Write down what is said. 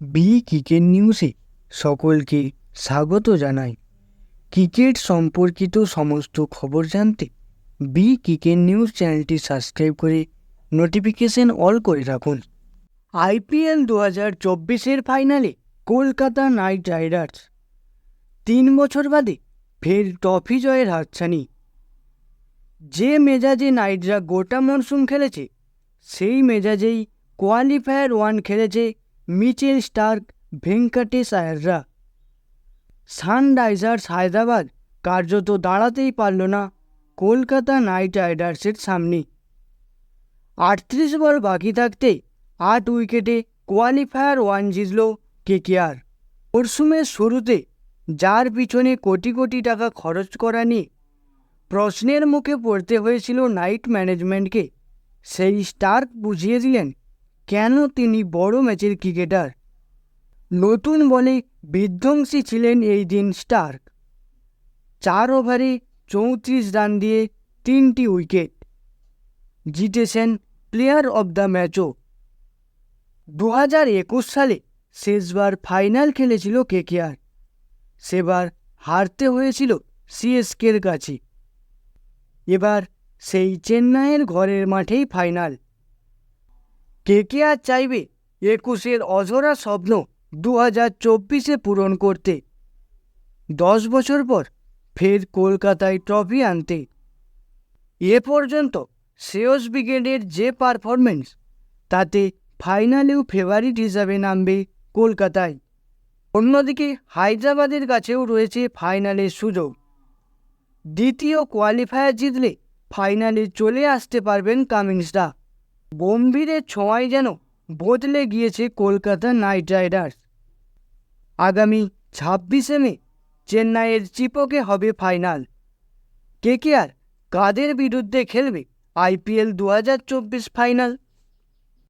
B cricket নিউজে সকলকে স্বাগত জানাই। ক্রিকেট সম্পর্কিত সমস্ত খবর জানতে বি ক্রিকেট নিউজ চ্যানেলটি সাবস্ক্রাইব করে নোটিফিকেশন অল করে রাখুন। আইপিএল দু হাজার চব্বিশের ফাইনালে কলকাতা নাইট রাইডার্স তিন বছর বাদে ফের ট্রফি জয়ের হাতছানি। যে মেজাজে নাইটরা গোটা মরশুম খেলেছে, সেই মেজাজেই কোয়ালিফায়ার ওয়ান খেলেছে মিচেল স্টার্ক, ভেঙ্কটেশ আয়াররা। সানরাইজার্স হায়দ্রাবাদ কার্যত দাঁড়াতেই পারল না কলকাতা নাইট রাইডার্সের সামনে। আটত্রিশ বল বাকি থাকতে আট উইকেটে কোয়ালিফায়ার ওয়ান জিতল কেকেআর। মরশুমের শুরুতে যার পিছনে কোটি কোটি টাকা খরচ করা নিয়ে প্রশ্নের মুখে পড়তে হয়েছিল নাইট ম্যানেজমেন্টকে, সেই স্টার্ক বুঝিয়ে দিলেন কেন তিনি বড় ম্যাচের ক্রিকেটার? নতুন বলে বিধ্বংসী ছিলেন এই দিন স্টার্ক। চার ওভারে চৌত্রিশ রান দিয়ে তিনটি উইকেট। জিতেছেন প্লেয়ার অব দ্য ম্যাচও। দু হাজার একুশ সালে শেষবার ফাইনাল খেলেছিল কেকেআর। সেবার হারতে হয়েছিল সিএসকের কাছে। এবার সেই চেন্নাইয়ের ঘরের মাঠেই ফাইনাল। কেকেআর চাইবে? একুশের অঝরা স্বপ্ন দু হাজার চব্বিশে পূরণ করতে। দশ বছর পর ফের কলকাতায় ট্রফি আনতে। এ পর্যন্ত শ্রেয়স ব্রিগেডের যে পারফরমেন্স তাতে ফাইনালেও ফেভারিট হিসাবে নামবে কলকাতায়। অন্যদিকে হায়দ্রাবাদের কাছেও রয়েছে ফাইনালের সুযোগ। দ্বিতীয় কোয়ালিফায়ার জিতলে ফাইনালে চলে আসতে পারবেন কামিংসরা। গম্ভীরের ছোঁয়ায় যেন বদলে গিয়েছে কলকাতা নাইট রাইডার্স। আগামী ছাব্বিশে মে চেন্নাইয়ের চিপকে হবে ফাইনাল। কেকেআর কাদের বিরুদ্ধে খেলবে আইপিএল দু ফাইনাল?